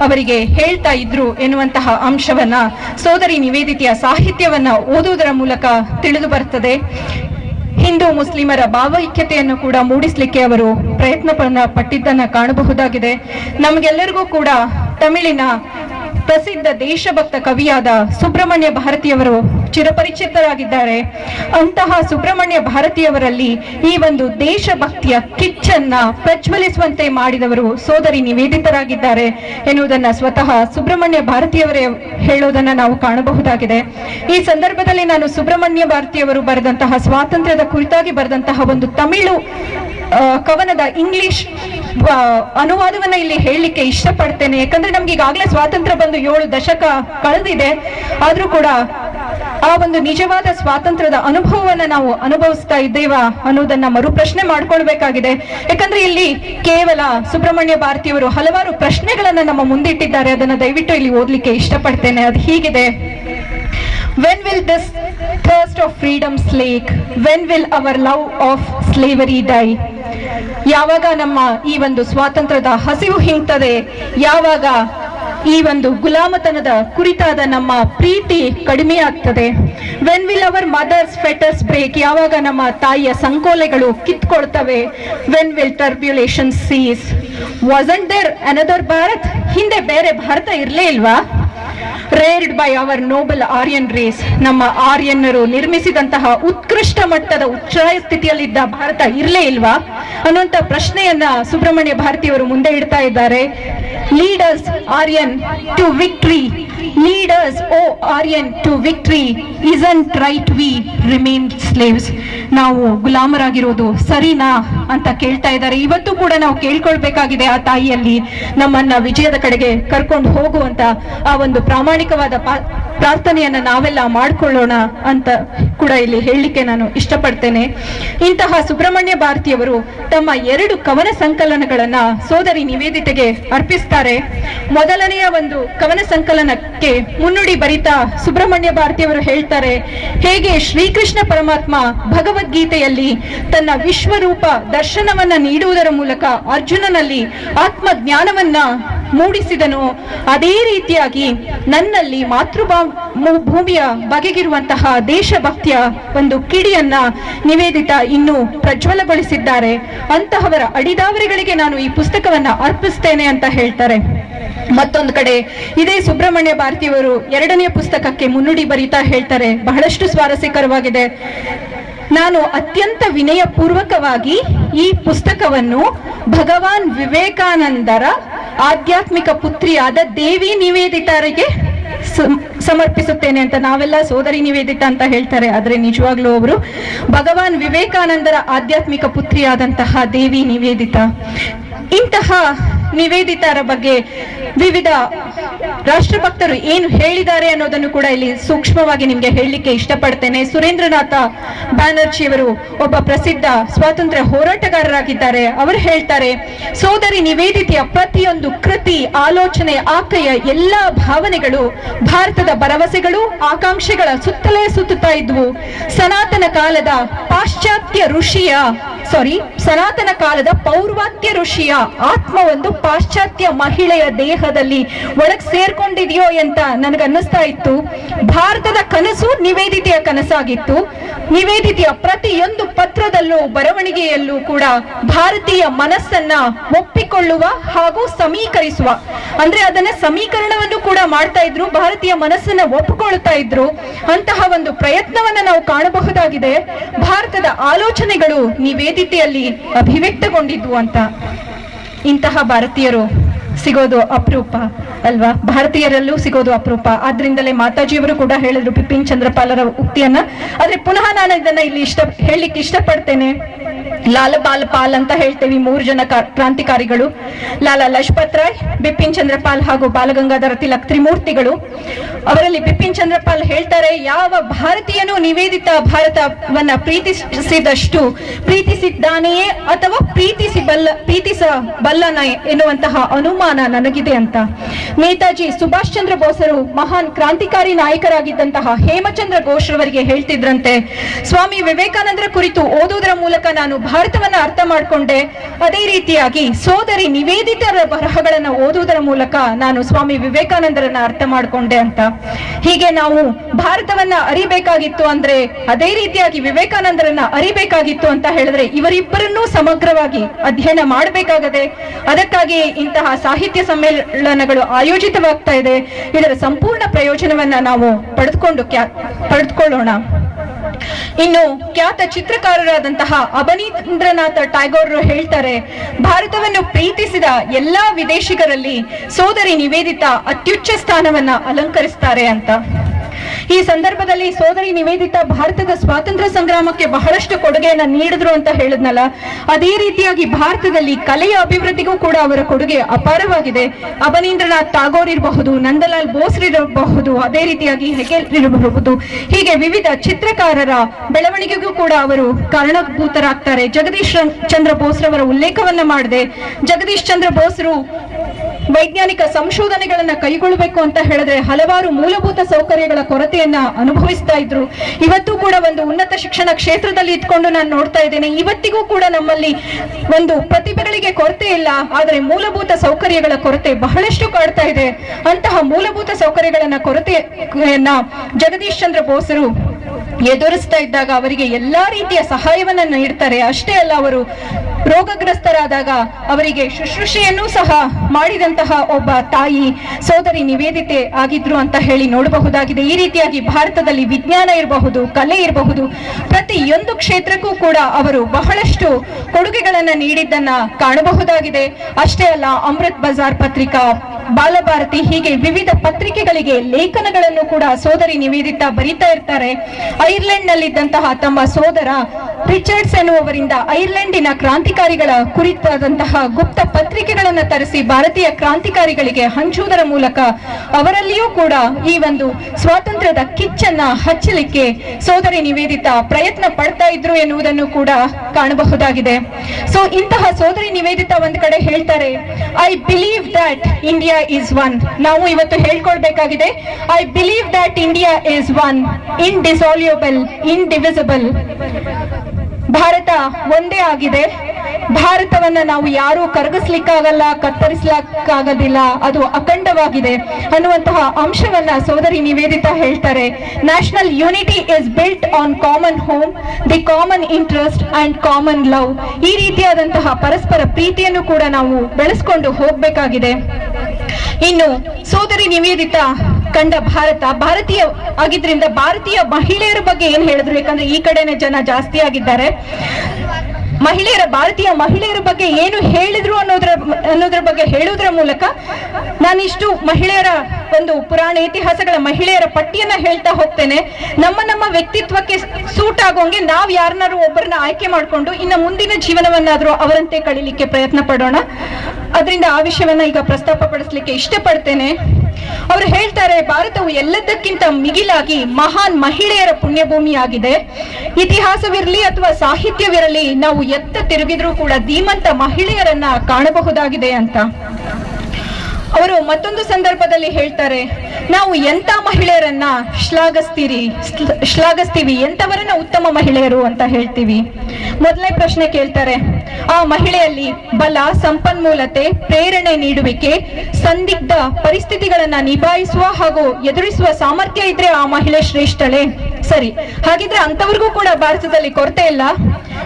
ಅವರಿಗೆ ಹೇಳ್ತಾ ಇದ್ರು ಎನ್ನುವಂತಹ ಅಂಶವನ್ನ ಸೋದರಿ ನಿವೇದಿತೆಯ ಸಾಹಿತ್ಯವನ್ನ ಓದುವುದರ ಮೂಲಕ ತಿಳಿದು ಬರ್ತದೆ. ಹಿಂದೂ ಮುಸ್ಲಿಮರ ಭಾವೈಕ್ಯತೆಯನ್ನು ಕೂಡ ಮೂಡಿಸಲಿಕ್ಕೆ ಅವರು ಪ್ರಯತ್ನ ಪಟ್ಟಿದ್ದನ್ನ ಕಾಣಬಹುದಾಗಿದೆ. ನಮಗೆಲ್ಲರಿಗೂ ಕೂಡ ತಮಿಳಿನ ಪ್ರಸಿದ್ಧ ದೇಶಭಕ್ತ ಕವಿಯಾದ ಸುಬ್ರಹ್ಮಣ್ಯ ಭಾರತಿಯವರು ಚಿರಪರಿಚಿತರಾಗಿದ್ದಾರೆ. ಅಂತಹ ಸುಬ್ರಹ್ಮಣ್ಯ ಭಾರತಿಯವರಲ್ಲಿ ಈ ಒಂದು ದೇಶಭಕ್ತಿಯ ಕಿಚ್ಚನ್ನ ಪ್ರಜ್ವಲಿಸುವಂತೆ ಮಾಡಿದವರು ಸೋದರಿ ನಿವೇದಿತರಾಗಿದ್ದಾರೆ ಎನ್ನುವುದನ್ನ ಸ್ವತಃ ಸುಬ್ರಹ್ಮಣ್ಯ ಭಾರತಿಯವರೇ ಹೇಳೋದನ್ನ ನಾವು ಕಾಣಬಹುದಾಗಿದೆ. ಈ ಸಂದರ್ಭದಲ್ಲಿ ನಾನು ಸುಬ್ರಹ್ಮಣ್ಯ ಭಾರತಿಯವರು ಬರೆದಂತಹ ಸ್ವಾತಂತ್ರ್ಯದ ಕುರಿತಾಗಿ ಬರೆದಂತಹ ಒಂದು ತಮಿಳು ಕವನದ ಇಂಗ್ಲಿಷ್ ಅನುವಾದವನ್ನ ಇಲ್ಲಿ ಹೇಳಲಿಕ್ಕೆ ಇಷ್ಟಪಡ್ತೇನೆ. ಯಾಕಂದ್ರೆ ನಮ್ಗೆ ಈಗಾಗಲೇ ಸ್ವಾತಂತ್ರ್ಯ ಬಂದು ಏಳು ದಶಕ ಕಳೆದಿದೆ. ಆದ್ರೂ ಕೂಡ ಆ ಒಂದು ನಿಜವಾದ ಸ್ವಾತಂತ್ರ್ಯದ ಅನುಭವವನ್ನ ನಾವು ಅನುಭವಿಸ್ತಾ ಇದ್ದೇವ ಅನ್ನೋದನ್ನ ಮರುಪ್ರಶ್ನೆ ಮಾಡ್ಕೊಳ್ಬೇಕಾಗಿದೆ. ಯಾಕಂದ್ರೆ ಇಲ್ಲಿ ಕೇವಲ ಸುಬ್ರಹ್ಮಣ್ಯ ಭಾರತಿಯವರು ಹಲವಾರು ಪ್ರಶ್ನೆಗಳನ್ನ ನಮ್ಮ ಮುಂದಿಟ್ಟಿದ್ದಾರೆ. ಅದನ್ನ ದಯವಿಟ್ಟು ಇಲ್ಲಿ ಓದ್ಲಿಕ್ಕೆ ಇಷ್ಟಪಡ್ತೇನೆ. ಅದು ಹೀಗಿದೆ. When will this thirst of freedom ಸ್ಲೇಕ್ When will our love of slavery die? ಯಾವಾಗ ನಮ್ಮ ಈ ಒಂದು ಸ್ವಾತಂತ್ರ್ಯದ ಹಸಿವು ಹಿಂಗ್ತದೆ ಯಾವಾಗ ಈ ಒಂದು ಗುಲಾಮತನದ ಕುರಿತಾದ ನಮ್ಮ ಪ್ರೀತಿ ಕಡಿಮೆ ಆಗ್ತದೆ when will our mothers fetters break ಯಾವಾಗ ನಮ್ಮ ತಾಯಿಯ ಸಂಕೋಲೆಗಳು ಕಿತ್ಕೊಳ್ತವೆ? When will tribulation cease wasn't there another Bharat ಹಿಂದೆ ಬೇರೆ ಭಾರತ ಇರಲೇ ಇಲ್ವಾ? Reared by our noble Aryan race ನಮ್ಮ ಆರ್ಯನ್ನರು ನಿರ್ಮಿಸಿದಂತಹ ಉತ್ಕೃಷ್ಟ ಮಟ್ಟದ ಉಚ್ಚಾಯ ಸ್ಥಿತಿಯಲ್ಲಿದ್ದ ಭಾರತ ಇರಲೇ ಇಲ್ವಾ? ಅನ್ನುವಂತ ಪ್ರಶ್ನೆಯನ್ನ ಸುಬ್ರಹ್ಮಣ್ಯ ಭಾರತಿಯವರು ಮುಂದೆ ಇಡ್ತಾ ಇದ್ದಾರೆ. Leaders Aryan to victory leaders o Aryan to victory isn't right we remain slaves ನಾವು ಗುಲಾಮರಾಗಿರೋದು ಸರಿನಾ ಅಂತ ಕೇಳ್ತಾ ಇದ್ದಾರೆ. ಇವತ್ತು ಕೂಡ ನಾವು ಕೇಳ್ಕೊಳ್ಬೇಕಾಗಿದೆ ಆ ತಾಯಿಯಲ್ಲಿ ನಮ್ಮನ್ನ ವಿಜಯದ ಕಡೆಗೆ ಕರ್ಕೊಂಡು ಹೋಗುವಂತ ಆ ಒಂದು ಪ್ರಾಮಾಣಿಕವಾದ ಪ್ರಾರ್ಥನೆಯನ್ನ ನಾವೆಲ್ಲ ಮಾಡಿಕೊಳ್ಳೋಣ ಅಂತ ಕೂಡ ಇಲ್ಲಿ ಹೇಳಲಿಕ್ಕೆ ನಾನು ಇಷ್ಟಪಡ್ತೇನೆ. ಇಂತಹ ಸುಬ್ರಹ್ಮಣ್ಯ ಭಾರತಿಯವರು ತಮ್ಮ ಎರಡು ಕವನ ಸಂಕಲನಗಳನ್ನ ಸೋದರಿ ನಿವೇದಿತೆಗೆ ಅರ್ಪಿಸ್ತಾರೆ. ಮೊದಲನೆಯ ಒಂದು ಕವನ ಸಂಕಲನಕ್ಕೆ ಮುನ್ನುಡಿ ಬರಿತಾ ಸುಬ್ರಹ್ಮಣ್ಯ ಭಾರತಿಯವರು ಹೇಳ್ತಾರೆ, ಹೇಗೆ ಶ್ರೀಕೃಷ್ಣ ಪರಮಾತ್ಮ ಭಗವದ್ಗೀತೆಯಲ್ಲಿ ತನ್ನ ವಿಶ್ವರೂಪ ದರ್ಶನವನ್ನ ನೀಡುವುದರ ಮೂಲಕ ಅರ್ಜುನನಲ್ಲಿ ಆತ್ಮ ಜ್ಞಾನವನ್ನ ಮೂಡಿಸಿದನು. ಅದೇ ರೀತಿಯಾಗಿ ನನ್ನಲ್ಲಿ ಮಾತೃಭಾ ಭೂಮಿಯ ಬಗೆಗಿರುವಂತಹ ದೇಶಭಕ್ತಿಯ ಒಂದು ಕಿಡಿಯನ್ನ ನಿವೇದಿತ ಇನ್ನೂ ಪ್ರಜ್ವಲಗೊಳಿಸಿದ್ದಾರೆ. ಅಂತಹವರ ಅಡಿದಾವರಿಗಳಿಗೆ ನಾನು ಈ ಪುಸ್ತಕವನ್ನ ಅರ್ಪಿಸ್ತೇನೆ ಅಂತ ಹೇಳ್ತಾರೆ. ಮತ್ತೊಂದು ಕಡೆ, ಇದೇ ಸುಬ್ರಹ್ಮಣ್ಯ ಭಾರತಿಯವರು ಎರಡನೇ ಪುಸ್ತಕಕ್ಕೆ ಮುನ್ನುಡಿ ಬರೀತಾ ಹೇಳ್ತಾರೆ. ಬಹಳಷ್ಟು ಸ್ವಾರಸ್ಯಕರವಾಗಿದೆ. ನಾನು ಅತ್ಯಂತ ವಿನಯ ಪೂರ್ವಕವಾಗಿ ಈ ಪುಸ್ತಕವನ್ನು ಭಗವಾನ್ ವಿವೇಕಾನಂದರ ಆಧ್ಯಾತ್ಮಿಕ ಪುತ್ರಿಯಾದ ದೇವಿ ನಿವೇದಿತರಿಗೆ ಸಮ್- ಸಮರ್ಪಿಸುತ್ತೇನೆ ಅಂತ ನಾವೆಲ್ಲ ಸೋದರಿ ನಿವೇದಿತ ಅಂತ ಹೇಳ್ತಾರೆ. ಆದ್ರೆ ನಿಜವಾಗ್ಲೂ ಅವರು ಭಗವಾನ್ ವಿವೇಕಾನಂದರ ಆಧ್ಯಾತ್ಮಿಕ ಪುತ್ರಿಯಾದಂತಹ ದೇವಿ ನಿವೇದಿತ. ಇಂತಹ ನಿವೇದಿತರ ಬಗ್ಗೆ ವಿವಿಧ ರಾಷ್ಟ್ರಭಕ್ತರು ಏನು ಹೇಳಿದ್ದಾರೆ ಅನ್ನೋದನ್ನು ಕೂಡ ಇಲ್ಲಿ ಸೂಕ್ಷ್ಮವಾಗಿ ನಿಮಗೆ ಹೇಳಲಿಕ್ಕೆ ಇಷ್ಟಪಡ್ತೇನೆ. ಸುರೇಂದ್ರನಾಥ ಬ್ಯಾನರ್ಜಿಯವರು ಒಬ್ಬ ಪ್ರಸಿದ್ಧ ಸ್ವಾತಂತ್ರ್ಯ ಹೋರಾಟಗಾರರಾಗಿದ್ದಾರೆ. ಅವರು ಹೇಳ್ತಾರೆ, ಸೋದರಿ ನಿವೇದಿತೆಯ ಪ್ರತಿಯೊಂದು ಕೃತಿ, ಆಲೋಚನೆ ಆಕೆಯ ಎಲ್ಲಾ ಭಾವನೆಗಳು ಭಾರತದ ಭರವಸೆಗಳು, ಆಕಾಂಕ್ಷೆಗಳ ಸುತ್ತಲೇ ಸುತ್ತುತ್ತಾ ಇದ್ವು. ಸನಾತನ ಕಾಲದ ಪಾಶ್ಚಾತ್ಯ ಋಷಿಯ ಸಾರಿ ಸನಾತನ ಕಾಲದ ಪೌರ್ವಾತ್ಯ ಋಷಿಯ ಆತ್ಮ ಒಂದು ಪಾಶ್ಚಾತ್ಯ ಮಹಿಳೆಯ ದೇಹದಲ್ಲಿ ಒಳಗೆ ಸೇರ್ಕೊಂಡಿದೆಯೋ ಅಂತ ನನಗನ್ನಿಸ್ತಾ ಇತ್ತು. ಭಾರತದ ಕನಸು ನಿವೇದಿತೆಯ ಕನಸಾಗಿತ್ತು. ನಿವೇದಿತೆಯ ಪ್ರತಿಯೊಂದು ಪತ್ರದಲ್ಲೂ ಬರವಣಿಗೆಯಲ್ಲೂ ಕೂಡ ಭಾರತೀಯ ಮನಸ್ಸನ್ನ ಒಪ್ಪಿಕೊಳ್ಳುವ ಹಾಗೂ ಸಮೀಕರಿಸುವ, ಅಂದ್ರೆ ಅದನ್ನ ಸಮೀಕರಣವನ್ನು ಕೂಡ ಮಾಡ್ತಾ ಇದ್ರು, ಭಾರತೀಯ ಮನಸ್ಸನ್ನ ಒಪ್ಪಿಕೊಳ್ತಾ ಇದ್ರು ಅಂತಹ ಒಂದು ಪ್ರಯತ್ನವನ್ನ ನಾವು ಕಾಣಬಹುದಾಗಿದೆ. ಭಾರತದ ಆಲೋಚನೆಗಳು ನಿವೇದಿತೆಯಲ್ಲಿ ಅಭಿವ್ಯಕ್ತಗೊಂಡಿದ್ವು ಅಂತ. ಇಂತಹ ಭಾರತೀಯರು ಸಿಗೋದು ಅಪರೂಪ ಅಲ್ವಾ? ಭಾರತೀಯರಲ್ಲೂ ಸಿಗೋದು ಅಪರೂಪ. ಆದ್ರಿಂದಲೇ ಮಾತಾಜಿಯವರು ಕೂಡ ಹೇಳಿದ್ರು ಬಿಪಿನ್ ಚಂದ್ರಪಾಲರ ಉಕ್ತಿಯನ್ನ. ಆದ್ರೆ ಪುನಃ ನಾನು ಇದನ್ನ ಇಲ್ಲಿ ಇಷ್ಟ, ಹೇಳಲಿಕ್ಕೆ ಇಷ್ಟಪಡ್ತೇನೆ. ಲಾಲ ಬಾಲ್ ಪಾಲ್ ಅಂತ ಹೇಳ್ತೇವೆ ಮೂರು ಜನ ಕ್ರಾಂತಿಕಾರಿಗಳು. ಲಾಲಾ ಲಜಪತ್ ರಾಯ್, ಬಿಪಿನ್ ಚಂದ್ರಪಾಲ್ ಹಾಗೂ ಬಾಲಗಂಗಾಧರ ತಿಲಕ್ ತ್ರಿಮೂರ್ತಿಗಳು. ಅವರಲ್ಲಿ ಬಿಪಿನ್ ಚಂದ್ರಪಾಲ್ ಹೇಳ್ತಾರೆ, ಯಾವ ಭಾರತೀಯನು ನಿವೇದಿತ ಭಾರತವನ್ನ ಪ್ರೀತಿಸಿದಷ್ಟು ಪ್ರೀತಿಸಿದ್ದಾನೆಯೇ ಅಥವಾ ಪ್ರೀತಿಸಿಬಲ್ಲ, ಪ್ರೀತಿಸಬಲ್ಲನ ಎನ್ನುವಂತಹ ಅನುಮಾನ ನನಗಿದೆ ಅಂತ. ನೇತಾಜಿ ಸುಭಾಷ್ ಚಂದ್ರ ಬೋಸರು ಮಹಾನ್ ಕ್ರಾಂತಿಕಾರಿ ನಾಯಕರಾಗಿದ್ದಂತಹ ಹೇಮಚಂದ್ರ ಘೋಷ್ರವರಿಗೆ ಹೇಳ್ತಿದ್ರಂತೆ, ಸ್ವಾಮಿ ವಿವೇಕಾನಂದರ ಕುರಿತು ಓದುವುದರ ಮೂಲಕ ನಾನು ಭಾರತವನ್ನ ಅರ್ಥ ಮಾಡಿಕೊಂಡೆ. ಅದೇ ರೀತಿಯಾಗಿ ಸೋದರಿ ನಿವೇದಿತರ ಬರಹಗಳನ್ನು ಓದುವುದರ ಮೂಲಕ ನಾನು ಸ್ವಾಮಿ ವಿವೇಕಾನಂದರನ್ನ ಅರ್ಥ ಮಾಡಿಕೊಂಡೆ ಅಂತ. ಹೀಗೆ ನಾವು ಭಾರತವನ್ನ ಅರಿಬೇಕಾಗಿತ್ತು ಅಂದ್ರೆ ಅದೇ ರೀತಿಯಾಗಿ ವಿವೇಕಾನಂದರನ್ನ ಅರಿಬೇಕಾಗಿತ್ತು ಅಂತ ಹೇಳಿದ್ರೆ ಇವರಿಬ್ಬರನ್ನೂ ಸಮಗ್ರವಾಗಿ ಅಧ್ಯಯನ ಮಾಡಬೇಕಾಗದೆ ಅದಕ್ಕಾಗಿ ಇಂತಹ ಸಾಹಿತ್ಯ ಸಮ್ಮೇಳನಗಳು ಆಯೋಜಿತವಾಗ್ತಾ ಇದೆ. ಇದರ ಸಂಪೂರ್ಣ ಪ್ರಯೋಜನವನ್ನ ನಾವು ಪಡೆದುಕೊಂಡು ಪಡೆದುಕೊಳ್ಳೋಣ. ಇನ್ನು ಖ್ಯಾತ ಚಿತ್ರಕಾರರಾದಂತಹ ಅಭನೀಂದ್ರನಾಥ ಟ್ಯಾಗೋರ್ ಹೇಳ್ತಾರೆ, ಭಾರತವನ್ನು ಪ್ರೀತಿಸಿದ ಎಲ್ಲಾ ವಿದೇಶಿಗರಲ್ಲಿ ಸೋದರಿ ನಿವೇದಿತ ಅತ್ಯುಚ್ಚ ಸ್ಥಾನವನ್ನ ಅಲಂಕರಿಸ್ತಾರೆ ಅಂತ. ಈ ಸಂದರ್ಭದಲ್ಲಿ ಸೋದರಿ ನಿವೇದಿತ ಭಾರತದ ಸ್ವಾತಂತ್ರ್ಯ ಸಂಗ್ರಾಮಕ್ಕೆ ಬಹಳಷ್ಟು ಕೊಡುಗೆಯನ್ನ ನೀಡಿದ್ರು ಅಂತ ಹೇಳಿದ್ನಲ್ಲ, ಅದೇ ರೀತಿಯಾಗಿ ಭಾರತದಲ್ಲಿ ಕಲೆಯ ಅಭಿವೃದ್ಧಿಗೂ ಕೂಡ ಅವರ ಕೊಡುಗೆ ಅಪಾರವಾಗಿದೆ. ಅಭನೀಂದ್ರನಾಥ್ ಟಾಗೋರ್ ಇರಬಹುದು, ನಂದಲಾಲ್ ಬೋಸ್ ಇರಬಹುದು, ಅದೇ ರೀತಿಯಾಗಿ ಹೆಗೆಲ್ ಇರಬಹುದು. ಹೀಗೆ ವಿವಿಧ ಚಿತ್ರಕಾರರ ಬೆಳವಣಿಗೆಗೂ ಕೂಡ ಅವರು ಕಾರಣಭೂತರಾಗ್ತಾರೆ. ಜಗದೀಶ್ ಚಂದ್ರ ಬೋಸ್ರವರ ಉಲ್ಲೇಖವನ್ನ ಮಾಡಿದೆ. ಜಗದೀಶ್ ಚಂದ್ರ ಬೋಸ್ರು ವೈಜ್ಞಾನಿಕ ಸಂಶೋಧನೆಗಳನ್ನ ಕೈಗೊಳ್ಳಬೇಕು ಅಂತ ಹೇಳಿದ್ರೆ ಹಲವಾರು ಮೂಲಭೂತ ಸೌಕರ್ಯಗಳ ಕೊರತೆಯನ್ನ ಅನುಭವಿಸ್ತಾ ಇದ್ರು. ಇವತ್ತು ಕೂಡ ಒಂದು ಉನ್ನತ ಶಿಕ್ಷಣ ಕ್ಷೇತ್ರದಲ್ಲಿ ಇದ್ಕೊಂಡು ನಾನು ನೋಡ್ತಾ ಇದ್ದೇನೆ. ಇವತ್ತಿಗೂ ಕೂಡ ನಮ್ಮಲ್ಲಿ ಒಂದು ಪ್ರತಿಭೆಗಳಿಗೆ ಕೊರತೆ ಇಲ್ಲ, ಆದರೆ ಮೂಲಭೂತ ಸೌಕರ್ಯಗಳ ಕೊರತೆ ಬಹಳಷ್ಟು ಕಾಡ್ತಾ ಇದೆ. ಅಂತಹ ಮೂಲಭೂತ ಸೌಕರ್ಯಗಳನ್ನ ಕೊರತೆಯನ್ನ ಜಗದೀಶ್ ಚಂದ್ರ ಬೋಸರು ಎದುರಿಸ್ತಾ ಇದ್ದಾಗ ಅವರಿಗೆ ಎಲ್ಲಾ ರೀತಿಯ ಸಹಾಯವನ್ನ ನೀಡ್ತಾರೆ. ಅಷ್ಟೇ ಅಲ್ಲ, ಅವರು ರೋಗಗ್ರಸ್ತರಾದಾಗ ಅವರಿಗೆ ಶುಶ್ರೂಷೆಯನ್ನು ಸಹ ಮಾಡಿದಂತಹ ಒಬ್ಬ ತಾಯಿ ಸೋದರಿ ನಿವೇದಿತೆ ಆಗಿದ್ರು ಅಂತ ಹೇಳಿ ನೋಡಬಹುದಾಗಿದೆ. ಈ ರೀತಿಯಾಗಿ ಭಾರತದಲ್ಲಿ ವಿಜ್ಞಾನ ಇರಬಹುದು, ಕಲೆ ಇರಬಹುದು. ಪ್ರತಿಯೊಂದು ಕ್ಷೇತ್ರಕ್ಕೂ ಕೂಡ ಅವರು ಬಹಳಷ್ಟು ಕೊಡುಗೆಗಳನ್ನು ನೀಡಿದ್ದನ್ನ ಕಾಣಬಹುದಾಗಿದೆ. ಅಷ್ಟೇ ಅಲ್ಲ, ಅಮೃತ್ ಬಜಾರ್ ಪತ್ರಿಕಾ, ಬಾಲಭಾರತಿ ಹೀಗೆ ವಿವಿಧ ಪತ್ರಿಕೆಗಳಿಗೆ ಲೇಖನಗಳನ್ನು ಕೂಡ ಸೋದರಿ ನಿವೇದಿತ ಬರೀತಾ ಇರ್ತಾರೆ. ಐರ್ಲೆಂಡ್ ನಲ್ಲಿದ್ದಂತಹ ತಮ್ಮ ಸೋದರ ರಿಚರ್ಡ್ಸ್ ಎನ್ನುವರಿಂದ ಐರ್ಲೆಂಡಿನ ಕ್ರಾಂತಿಕಾರಿಗಳ ಕುರಿತಾದಂತಹ ಗುಪ್ತ ಪತ್ರಿಕೆಗಳನ್ನು ತರಿಸಿ ಭಾರತೀಯ ಕ್ರಾಂತಿಕಾರಿಗಳಿಗೆ ಹಂಚುವುದರ ಮೂಲಕ ಅವರಲ್ಲಿಯೂ ಕೂಡ ಈ ಒಂದು ಸ್ವಾತಂತ್ರ್ಯದ ಕಿಚ್ಚನ್ನ ಹಚ್ಚಲಿಕ್ಕೆ ಸೋದರಿ ನಿವೇದಿತ ಪ್ರಯತ್ನ ಪಡ್ತಾ ಇದ್ರು ಎನ್ನುವುದನ್ನು ಕೂಡ ಕಾಣಬಹುದಾಗಿದೆ. ಸೊ ಇಂತಹ ಸೋದರಿ ನಿವೇದಿತ ಒಂದು ಕಡೆ ಹೇಳ್ತಾರೆ I believe that India is one ನಾವು ಇವತ್ತು ಹೇಳ್ಕೊಳ್ಬೇಕಾಗಿದೆ I believe that India is one indissoluble indivisible Bharat ಒಂದೇ ಆಗಿದೆ. ಭಾರತವನ್ನ ನಾವು ಯಾರು ಕರಗಿಸ್ಲಿಕ್ಕಾಗಲ್ಲ, ಕತ್ತರಿಸ್ಲಿಕ್ಕಾಗೋದಿಲ್ಲ. ಅದು ಅಖಂಡವಾಗಿದೆ ಅನ್ನುವಂತಹ ಅಂಶವನ್ನ ಸೋದರಿ ನಿವೇದಿತಾ ಹೇಳ್ತಾರೆ. National unity is built on common home the common interest and common love ಈ ರೀತಿಯಾದಂತಹ ಪರಸ್ಪರ ಪ್ರೀತಿಯನ್ನು ಕೂಡ ನಾವು ಬೆಳೆಸ್ಕೊಂಡು ಹೋಗ್ಬೇಕಾಗಿದೆ. ಇನ್ನು ಸೋದರಿ ನಿವೇದಿತ ಕಂಡ ಭಾರತ, ಭಾರತೀಯ ಆಗಿದ್ರಿಂದ ಭಾರತೀಯ ಮಹಿಳೆಯರ ಬಗ್ಗೆ ಏನ್ ಹೇಳಿದ್ರು? ಯಾಕಂದ್ರೆ ಈ ಕಡೆನೆ ಜನ ಜಾಸ್ತಿ ಆಗಿದ್ದಾರೆ. ಮಹಿಳೆಯರ, ಭಾರತೀಯ ಮಹಿಳೆಯರ ಬಗ್ಗೆ ಏನು ಹೇಳಿದ್ರು ಅನ್ನೋದ್ರ ಅನ್ನೋದ್ರ ಬಗ್ಗೆ ಹೇಳುವುದರ ಮೂಲಕ ನಾನಿಷ್ಟು ಮಹಿಳೆಯರ ಒಂದು ಪುರಾಣ ಇತಿಹಾಸಗಳ ಮಹಿಳೆಯರ ಪಟ್ಟಿಯನ್ನ ಹೇಳ್ತಾ ಹೋಗ್ತೇನೆ. ನಮ್ಮ ನಮ್ಮ ವ್ಯಕ್ತಿತ್ವಕ್ಕೆ ಸೂಟ್ ಆಗೋಂಗೆ ನಾವು ಯಾರನ್ನಾರು ಒಬ್ಬರನ್ನ ಆಯ್ಕೆ ಮಾಡ್ಕೊಂಡು ಇನ್ನ ಮುಂದಿನ ಜೀವನವನ್ನಾದರೂ ಅವರಂತೆ ಕಳೀಲಿಕ್ಕೆ ಪ್ರಯತ್ನ ಪಡೋಣ. ಅದರಿಂದ ಆ ವಿಷಯವನ್ನ ಈಗ ಪ್ರಸ್ತಾಪ ಪಡಿಸ್ಲಿಕ್ಕೆ ಇಷ್ಟಪಡ್ತೇನೆ. ಅವರು ಹೇಳ್ತಾರೆ, ಭಾರತವು ಎಲ್ಲದಕ್ಕಿಂತ ಮಿಗಿಲಾಗಿ ಮಹಾನ್ ಮಹಿಳೆಯರ ಪುಣ್ಯಭೂಮಿಯಾಗಿದೆ. ಇತಿಹಾಸವಿರಲಿ ಅಥವಾ ಸಾಹಿತ್ಯವಿರಲಿ, ನಾವು ಎತ್ತ ತಿರುಗಿದ್ರೂ ಕೂಡ ಧೀಮಂತ ಮಹಿಳೆಯರನ್ನ ಕಾಣಬಹುದಾಗಿದೆ ಅಂತ. ಅವರು ಮತ್ತೊಂದು ಸಂದರ್ಭದಲ್ಲಿ ಹೇಳ್ತಾರೆ, ನಾವು ಎಂತ ಮಹಿಳೆಯರನ್ನ ಶ್ಲಾಘಿಸ್ತೀರಿ, ಶ್ಲ- ಶ್ಲಾಘಿಸ್ತೀವಿ ಎಂತವರನ್ನ ಉತ್ತಮ ಮಹಿಳೆಯರು ಅಂತ ಹೇಳ್ತೀವಿ. ಮೊದಲನೇ ಪ್ರಶ್ನೆ ಕೇಳ್ತಾರೆ ಆ ಮಹಿಳೆಯಲ್ಲಿ ಬಲ, ಸಂಪನ್ಮೂಲತೆ, ಪ್ರೇರಣೆ ನೀಡುವಿಕೆ, ಸಂದಿಗ್ಧ ಪರಿಸ್ಥಿತಿಗಳನ್ನ ನಿಭಾಯಿಸುವ ಹಾಗೂ ಎದುರಿಸುವ ಸಾಮರ್ಥ್ಯ ಇದ್ರೆ ಆ ಮಹಿಳೆ ಶ್ರೇಷ್ಠಳೆ. ಸರಿ, ಹಾಗಿದ್ರೆ ಅಂತವರಿಗೂ ಕೂಡ ಭಾರತದಲ್ಲಿ ಕೊರತೆ ಇಲ್ಲ.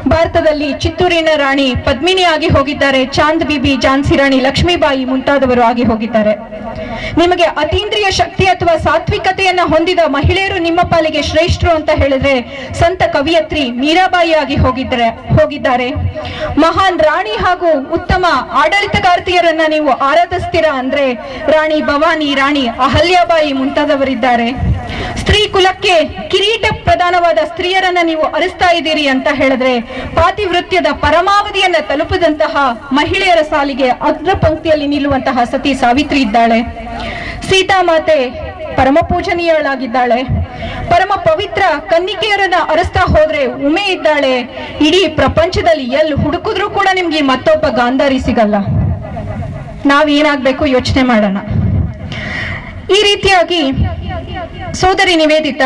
ಭಾರತದಲ್ಲಿ ಚಿತ್ತೂರಿನ ರಾಣಿ ಪದ್ಮಿನಿ ಆಗಿ ಹೋಗಿದ್ದಾರೆ. ಚಾಂದ್ ಬಿಬಿ, ಝಾನ್ಸಿ ರಾಣಿ ಲಕ್ಷ್ಮೀಬಾಯಿ ಮುಂತಾದವರು ಆಗಿ ಹೋಗಿದ್ದಾರೆ. ನಿಮಗೆ ಅತೀಂದ್ರಿಯ ಶಕ್ತಿ ಅಥವಾ ಸಾತ್ವಿಕತೆಯನ್ನ ಹೊಂದಿದ ಮಹಿಳೆಯರು ನಿಮ್ಮ ಪಾಲಿಗೆ ಶ್ರೇಷ್ಠರು ಅಂತ ಹೇಳಿದ್ರೆ ಸಂತ ಕವಿಯತ್ರಿ ಮೀರಾಬಾಯಿ ಆಗಿ ಹೋಗಿದ್ದಾರೆ ಹೋಗಿದ್ದಾರೆ. ಮಹಾನ್ ರಾಣಿ ಹಾಗೂ ಉತ್ತಮ ಆಡಳಿತಗಾರ್ತಿಯರನ್ನ ನೀವು ಆರಾಧಿಸ್ತೀರಾ ಅಂದ್ರೆ ರಾಣಿ ಭವಾನಿ, ರಾಣಿ ಅಹಲ್ಯಾಬಾಯಿ ಮುಂತಾದವರಿದ್ದಾರೆ. ಸ್ತ್ರೀ ಕುಲಕ್ಕೆ ಕಿರೀಟ ಪ್ರಧಾನವಾದ ಸ್ತ್ರೀಯರನ್ನ ನೀವು ಅರಿಸ್ತಾ ಇದ್ದೀರಿ ಅಂತ ಹೇಳಿದ್ರೆ ಪಾತಿವೃತ್ಯದ ಪರಮಾವಧಿಯನ್ನ ತಲುಪದಂತಹ ಮಹಿಳೆಯರ ಸಾಲಿಗೆ ಅಗ್ರ ಪಂಕ್ತಿಯಲ್ಲಿ ನಿಲ್ಲುವಂತಹ ಸತಿ ಸಾವಿತ್ರಿ ಇದ್ದಾಳೆ. ಸೀತಾಮಾತೆ ಪರಮ ಪೂಜನೀಯಳಾಗಿದ್ದಾಳೆ. ಪರಮ ಪವಿತ್ರ ಕನ್ನಿಕೆಯರನ್ನ ಅರಸ್ತಾ ಹೋದ್ರೆ ಉಮೆ ಇದ್ದಾಳೆ. ಇಡೀ ಪ್ರಪಂಚದಲ್ಲಿ ಎಲ್ಲಿ ಹುಡುಕಿದ್ರೂ ಕೂಡ ನಿಮ್ಗೆ ಮತ್ತೊಬ್ಬ ಗಾಂಧಾರಿ ಸಿಗಲ್ಲ. ನಾವೇನಾಗ್ಬೇಕು ಯೋಚನೆ ಮಾಡೋಣ. ಈ ರೀತಿಯಾಗಿ ಸೋದರಿ ನಿವೇದಿತ,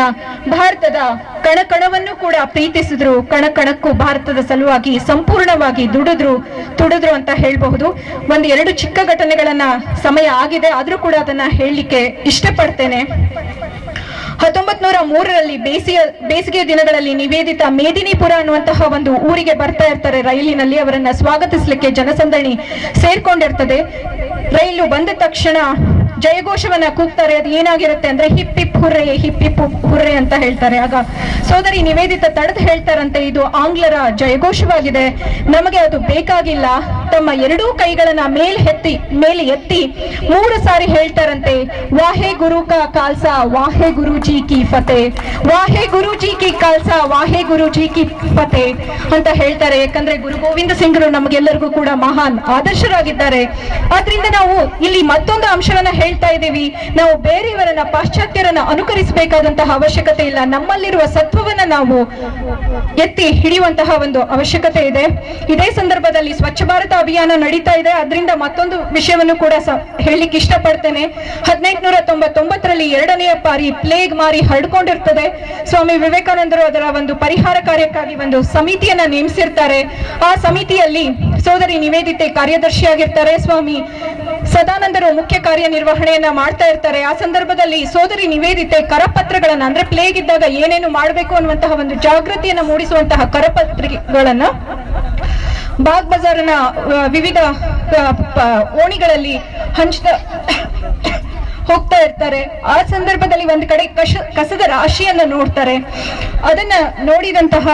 ಭಾರತದ ಕಣಕಣವನ್ನು ಕೂಡ ಪ್ರೀತಿಸಿದ್ರು. ಕಣಕಣಕ್ಕೂ ಭಾರತದ ಸಲುವಾಗಿ ಸಂಪೂರ್ಣವಾಗಿ ದುಡಿದ್ರು, ತುಡಿದ್ರು ಅಂತ ಹೇಳಬಹುದು. ಒಂದು ಎರಡು ಚಿಕ್ಕ ಘಟನೆಗಳನ್ನ ಸಮಯ ಆಗಿದೆ, ಆದ್ರೂ ಕೂಡ ಅದನ್ನ ಹೇಳಲಿಕ್ಕೆ ಇಷ್ಟಪಡ್ತೇನೆ. ಹತ್ತೊಂಬತ್ ನೂರ ಮೂರರಲ್ಲಿ ಬೇಸಿಗೆ ಬೇಸಿಗೆ ದಿನಗಳಲ್ಲಿ ನಿವೇದಿತ ಮೇದಿನಿಪುರ ಅನ್ನುವಂತಹ ಒಂದು ಊರಿಗೆ ಬರ್ತಾ ಇರ್ತಾರೆ ರೈಲಿನಲ್ಲಿ. ಅವರನ್ನ ಸ್ವಾಗತಿಸಲಿಕ್ಕೆ ಜನಸಂದಣಿ ಸೇರ್ಕೊಂಡಿರ್ತದೆ. ರೈಲು ಬಂದ ತಕ್ಷಣ ಜಯಘೋಷವನ್ನ ಕೂಗ್ತಾರೆ, ಅದು ಏನಾಗಿರುತ್ತೆ ಅಂದ್ರೆ hip hip hurray hip hip hurray ಅಂತ ಹೇಳ್ತಾರೆ. ಆಗ ಸೋದರಿ ನಿವೇದಿತ ತಡೆದು ಹೇಳ್ತಾರಂತೆ, ಇದು ಆಂಗ್ಲರ ಜಯಘೋಷವಾಗಿದೆ. ನಮಗೆ ಅದು ಬೇಕಾಗಿಲ್ಲ. ತಮ್ಮ ಎರಡೂ ಕೈಗಳನ್ನ ಮೇಲ್ ಎತ್ತಿ, ಮೇಲೆ ಎತ್ತಿ ಮೂರು ಸಾರಿ ಹೇಳ್ತಾರಂತೆ, ವಾಹೆ ಗುರು ಕಾ ಕಾಲ್ಸಾ ವಾಹೆ ಗುರುಜಿ ಕಿ ಫತೆ, ವಾಹೆ ಗುರುಜಿ ಕಿ ಕಾಲ್ಸಾ ವಾಹೆ ಗುರುಜಿ ಕಿ ಫತೆ ಅಂತ ಹೇಳ್ತಾರೆ. ಯಾಕಂದ್ರೆ ಗುರು ಗೋವಿಂದ ಸಿಂಗ್ರು ನಮಗೆಲ್ಲರಿಗೂ ಕೂಡ ಮಹಾನ್ ಆದರ್ಶರಾಗಿದ್ದಾರೆ. ಆದ್ರಿಂದ ನಾವು ಇಲ್ಲಿ ಮತ್ತೊಂದು ಅಂಶವನ್ನ ಹೇಳ್ತಾ ಇದ್ದೀವಿ. ನಾವು ಬೇರೆಯವರನ್ನ ಪಾಶ್ಚಾತ್ಯರನ್ನ ಅನುಕರಿಸಬೇಕಾದಂತಹ ಅವಶ್ಯಕತೆ ಇಲ್ಲ. ನಮ್ಮಲ್ಲಿರುವ ಸತ್ವವನ್ನ ನಾವು ಎತ್ತಿ ಹಿಡಿಯುವಂತಹ ಒಂದು ಅವಶ್ಯಕತೆ ಇದೆ. ಇದೇ ಸಂದರ್ಭದಲ್ಲಿ ಸ್ವಚ್ಛ ಭಾರತ ಅಭಿಯಾನ ನಡೀತಾ ಇದೆ. ಅದರಿಂದ ಮತ್ತೊಂದು ವಿಷಯವನ್ನು ಕೂಡ ಹೇಳಲಿಕ್ಕೆ ಇಷ್ಟಪಡ್ತೇನೆ. ಹದಿನೆಂಟುನೂರ ತೊಂಬತ್ತೊಂಬತ್ತರಲ್ಲಿ ಎರಡನೆಯ ಬಾರಿ ಪ್ಲೇಗ್ ಮಾರಿ ಹರಡ್ಕೊಂಡಿರ್ತದೆ. ಸ್ವಾಮಿ ವಿವೇಕಾನಂದರು ಅದರ ಒಂದು ಪರಿಹಾರ ಕಾರ್ಯಕ್ಕಾಗಿ ಒಂದು ಸಮಿತಿಯನ್ನ ನೇಮಿಸಿರ್ತಾರೆ. ಆ ಸಮಿತಿಯಲ್ಲಿ ಸೋದರಿ ನಿವೇದಿತೆ ಕಾರ್ಯದರ್ಶಿಯಾಗಿರ್ತಾರೆ. ಸ್ವಾಮಿ ಸದಾನಂದರು ಮುಖ್ಯ ಕಾರ್ಯನಿರ್ವಹಣೆಯನ್ನ ಮಾಡ್ತಾ ಇರ್ತಾರೆ. ಆ ಸಂದರ್ಭದಲ್ಲಿ ಸೋದರಿ ನಿವೇದಿತೆ ಕರಪತ್ರಗಳನ್ನ ಅಂದ್ರೆ ಪ್ಲೇಗ್ ಇದ್ದಾಗ ಏನೇನು ಮಾಡಬೇಕು ಅನ್ನುವಂತಹ ಒಂದು ಜಾಗೃತಿಯನ್ನ ಮೂಡಿಸುವಂತಹ ಕರಪತ್ರಿಕೆಗಳನ್ನ ಬಾಗ್ ಬಜಾರ್ನ ವಿವಿಧ ಓಣಿಗಳಲ್ಲಿ ಹಂಚ್ತಾ ಹೋಗ್ತಾ ಇರ್ತಾರೆ. ಆ ಸಂದರ್ಭದಲ್ಲಿ ಒಂದು ಕಡೆ ಕಶ, ಕಸದ ರಾಶಿಯನ್ನ ನೋಡ್ತಾರೆ. ಅದನ್ನ ನೋಡಿದಂತಹ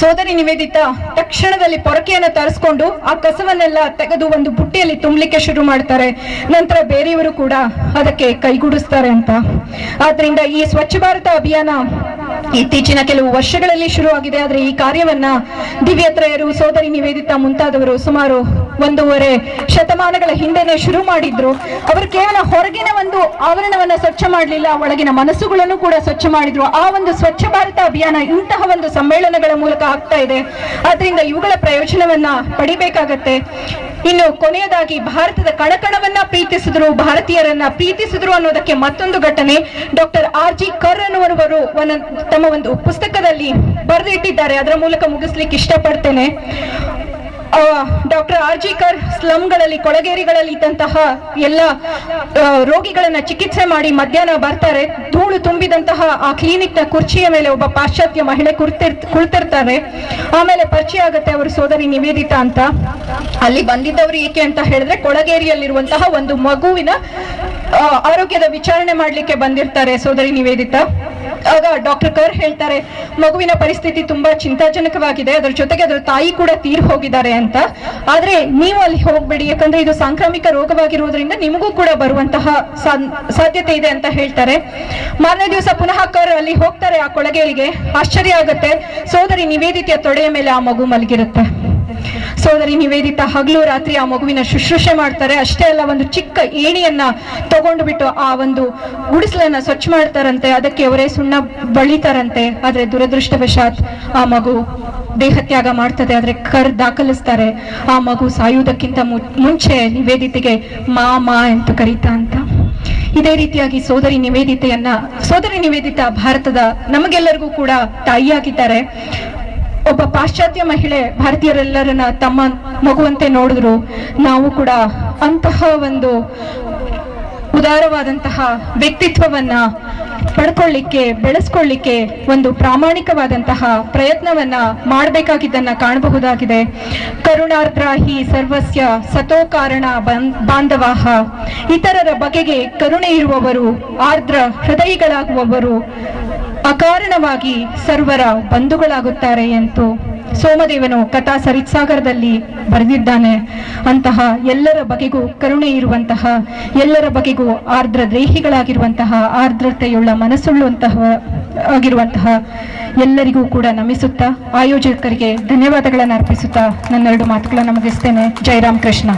ಸೋದರಿ ನಿವೇದಿತ ತಕ್ಷಣದಲ್ಲಿ ಪೊರಕೆಯನ್ನು ತರಿಸ್ಕೊಂಡು ಆ ಕಸವನ್ನೆಲ್ಲ ತೆಗೆದು ಒಂದು ಬುಟ್ಟಿಯಲ್ಲಿ ತುಂಬಲಿಕ್ಕೆ ಶುರು ಮಾಡ್ತಾರೆ. ನಂತರ ಬೇರೆಯವರು ಕೂಡ ಅದಕ್ಕೆ ಕೈಗೂಡಿಸ್ತಾರೆ ಅಂತ. ಆದ್ರಿಂದ ಈ ಸ್ವಚ್ಛ ಭಾರತ ಅಭಿಯಾನ ಇತ್ತೀಚಿನ ಕೆಲವು ವರ್ಷಗಳಲ್ಲಿ ಶುರುವಾಗಿದೆ. ಆದರೆ ಈ ಕಾರ್ಯವನ್ನ ದಿವ್ಯತ್ರಯರು, ಸೋದರಿ ನಿವೇದಿತ ಮುಂತಾದವರು ಸುಮಾರು ಒಂದೂವರೆ ಶತಮಾನಗಳ ಹಿಂದೆನೆ ಶುರು ಮಾಡಿದ್ರು. ಅವರು ಕೇವಲ ಹೊರಗಿನ ಒಂದು ಆವರಣವನ್ನು ಸ್ವಚ್ಛ ಮಾಡಲಿಲ್ಲ, ಒಳಗಿನ ಮನಸ್ಸುಗಳನ್ನು ಕೂಡ ಸ್ವಚ್ಛ ಮಾಡಿದ್ರು. ಆ ಒಂದು ಸ್ವಚ್ಛ ಭಾರತ ಅಭಿಯಾನ ಇಂತಹ ಒಂದು ಸಮ್ಮೇಳನಗಳ ಮೂಲಕ ಆಗ್ತಾ ಇದೆ. ಆದ್ರಿಂದ ಇವುಗಳ ಪ್ರಯೋಜನವನ್ನ ಪಡಿಬೇಕಾಗತ್ತೆ. ಇನ್ನು ಕೊನೆಯದಾಗಿ ಭಾರತದ ಕಣಕಣವನ್ನ ಪ್ರೀತಿಸಿದ್ರು, ಭಾರತೀಯರನ್ನ ಪ್ರೀತಿಸಿದ್ರು ಅನ್ನೋದಕ್ಕೆ ಮತ್ತೊಂದು ಘಟನೆ. ಡಾಕ್ಟರ್ ಆರ್ ಜಿ ಕರ್ ಅನ್ನುವರು ತಮ್ಮ ಒಂದು ಪುಸ್ತಕದಲ್ಲಿ ಬರೆದಿಟ್ಟಿದ್ದಾರೆ. ಅದರ ಮೂಲಕ ಮುಗಿಸ್ಲಿಕ್ಕೆ ಇಷ್ಟಪಡ್ತೇನೆ. ಡಾಕ್ಟರ್ ಆರ್ ಜಿ ಕರ್ ಸ್ಲಮ್ಗಳಲ್ಲಿ, ಕೊಳಗೇರಿಗಳಲ್ಲಿ ಇದ್ದಂತಹ ಎಲ್ಲ ರೋಗಿಗಳನ್ನ ಚಿಕಿತ್ಸೆ ಮಾಡಿ ಮಧ್ಯಾಹ್ನ ಬರ್ತಾರೆ. ಧೂಳು ತುಂಬಿದಂತಹ ಆ ಕ್ಲಿನಿಕ್ನ ಕುರ್ಚಿಯ ಮೇಲೆ ಒಬ್ಬ ಪಾಶ್ಚಾತ್ಯ ಮಹಿಳೆ ಕುರ್ತಿರ್ ಕುಳಿತಿರ್ತಾರೆ ಆಮೇಲೆ ಪರಿಚಯ ಆಗುತ್ತೆ ಅವರು ಸೋದರಿ ನಿವೇದಿತಾ ಅಂತ. ಅಲ್ಲಿ ಬಂದಿದ್ದವರು ಏಕೆ ಅಂತ ಹೇಳಿದ್ರೆ ಕೊಳಗೇರಿಯಲ್ಲಿರುವಂತಹ ಒಂದು ಮಗುವಿನ ಆರೋಗ್ಯದ ವಿಚಾರಣೆ ಮಾಡಲಿಕ್ಕೆ ಬಂದಿರ್ತಾರೆ ಸೋದರಿ ನಿವೇದಿತಾ. ಡಾಕ್ಟರ್ ಕರ್ ಹೇಳ್ತಾರೆ, ಮಗುವಿನ ಪರಿಸ್ಥಿತಿ ತುಂಬಾ ಚಿಂತಾಜನಕವಾಗಿದೆ, ಅದರ ಜೊತೆಗೆ ಅದರ ತಾಯಿ ಕೂಡ ತೀರ್ ಹೋಗಿದ್ದಾರೆ ಅಂತ. ಆದ್ರೆ ನೀವು ಅಲ್ಲಿ ಹೋಗ್ಬೇಡಿ, ಯಾಕಂದ್ರೆ ಇದು ಸಾಂಕ್ರಾಮಿಕ ರೋಗವಾಗಿರುವುದರಿಂದ ನಿಮಗೂ ಕೂಡ ಬರುವಂತಹ ಸಾಧ್ಯತೆ ಇದೆ ಅಂತ ಹೇಳ್ತಾರೆ. ಮಾರನೇ ದಿವಸ ಪುನಃ ಕರ್ ಅಲ್ಲಿ ಹೋಗ್ತಾರೆ ಆ ಕೊಳಗೇರಿಗೆ. ಆಶ್ಚರ್ಯ ಆಗುತ್ತೆ. ಸೋದರಿ ನಿವೇದಿತೆಯ ತೊಡೆಯ ಮೇಲೆ ಆ ಮಗು ಮಲಗಿರುತ್ತೆ. ಸೋದರಿ ನಿವೇದಿತ ಹಗಲು ರಾತ್ರಿ ಆ ಮಗುವಿನ ಶುಶ್ರೂಷೆ ಮಾಡ್ತಾರೆ. ಅಷ್ಟೇ ಅಲ್ಲ, ಒಂದು ಚಿಕ್ಕ ಏಣಿಯನ್ನ ತಗೊಂಡು ಬಿಟ್ಟು ಆ ಒಂದು ಗುಡಿಸಲನ್ನ ಸ್ವಚ್ಛ ಮಾಡ್ತಾರಂತೆ. ಅದಕ್ಕೆ ಅವರೇ ಸುಣ್ಣ ಬಳಿತಾರಂತೆ. ಆದ್ರೆ ದುರದೃಷ್ಟವಶಾತ್ ಆ ಮಗು ದೇಹತ್ಯಾಗ ಮಾಡ್ತದೆ, ಆದ್ರೆ ಕರ್ ದಾಖಲಿಸ್ತಾರೆ. ಆ ಮಗು ಸಾಯುವುದಕ್ಕಿಂತ ಮುಂಚೆ ನಿವೇದಿತೆಗೆ ಮಾ ಮಾ ಅಂತ ಕರೀತಾ ಅಂತ. ಇದೇ ರೀತಿಯಾಗಿ ಸೋದರಿ ನಿವೇದಿತೆಯನ್ನ, ಸೋದರಿ ನಿವೇದಿತ ಭಾರತದ ನಮಗೆಲ್ಲರಿಗೂ ಕೂಡ ತಾಯಿಯಾಗಿದ್ದಾರೆ. ಒಬ್ಬ ಪಾಶ್ಚಾತ್ಯ ಮಹಿಳೆ ಭಾರತೀಯರೆಲ್ಲರನ್ನ ತಮ್ಮ ಮಗುವಂತೆ ನೋಡಿದ್ರು. ನಾವು ಕೂಡ ಅಂತಹ ಒಂದು ಉದಾರವಾದಂತಹ ವ್ಯಕ್ತಿತ್ವವನ್ನ ಪಡ್ಕೊಳ್ಳಿಕ್ಕೆ, ಬೆಳೆಸ್ಕೊಳ್ಳಿಕ್ಕೆ ಒಂದು ಪ್ರಾಮಾಣಿಕವಾದಂತಹ ಪ್ರಯತ್ನವನ್ನ ಮಾಡಬೇಕಾಗಿದ್ದನ್ನ ಕಾಣಬಹುದಾಗಿದೆ. ಕರುಣಾರ್ದ್ರಾಹಿ ಸರ್ವಸ್ಯ ಸತೋ ಕಾರಣ ಬಾಂಧವಾಹ. ಇತರರ ಬಗೆಗೆ ಕರುಣೆ ಇರುವವರು, ಆರ್ದ್ರ ಹೃದಯಿಗಳಾಗುವವರು ಅಕಾರಣವಾಗಿ ಸರ್ವರ ಬಂಧುಗಳಾಗುತ್ತಾರೆ ಎಂದು ಸೋಮದೇವನು ಕಥಾ ಸರಿತ್ಸಾಗರದಲ್ಲಿ ಬರೆದಿದ್ದಾನೆ. ಅಂತಹ ಎಲ್ಲರ ಬಗೆಗೂ ಕರುಣೆ ಇರುವಂತಹ, ಎಲ್ಲರ ಬಗೆಗೂ ಆರ್ದ್ರ ದ್ರೇಹಿಗಳಾಗಿರುವಂತಹ ಆರ್ದ್ರತೆಯುಳ್ಳ ಮನಸ್ಸುಳ್ಳುವಂತಹ, ಆಗಿರುವಂತಹ ಎಲ್ಲರಿಗೂ ಕೂಡ ನಮಿಸುತ್ತಾ ಆಯೋಜಕರಿಗೆ ಧನ್ಯವಾದಗಳನ್ನು ಅರ್ಪಿಸುತ್ತಾ ನನ್ನೆರಡು ಮಾತುಗಳನ್ನು ಮುಗಿಸ್ತೇನೆ. ಜೈರಾಮ್ ಕೃಷ್ಣ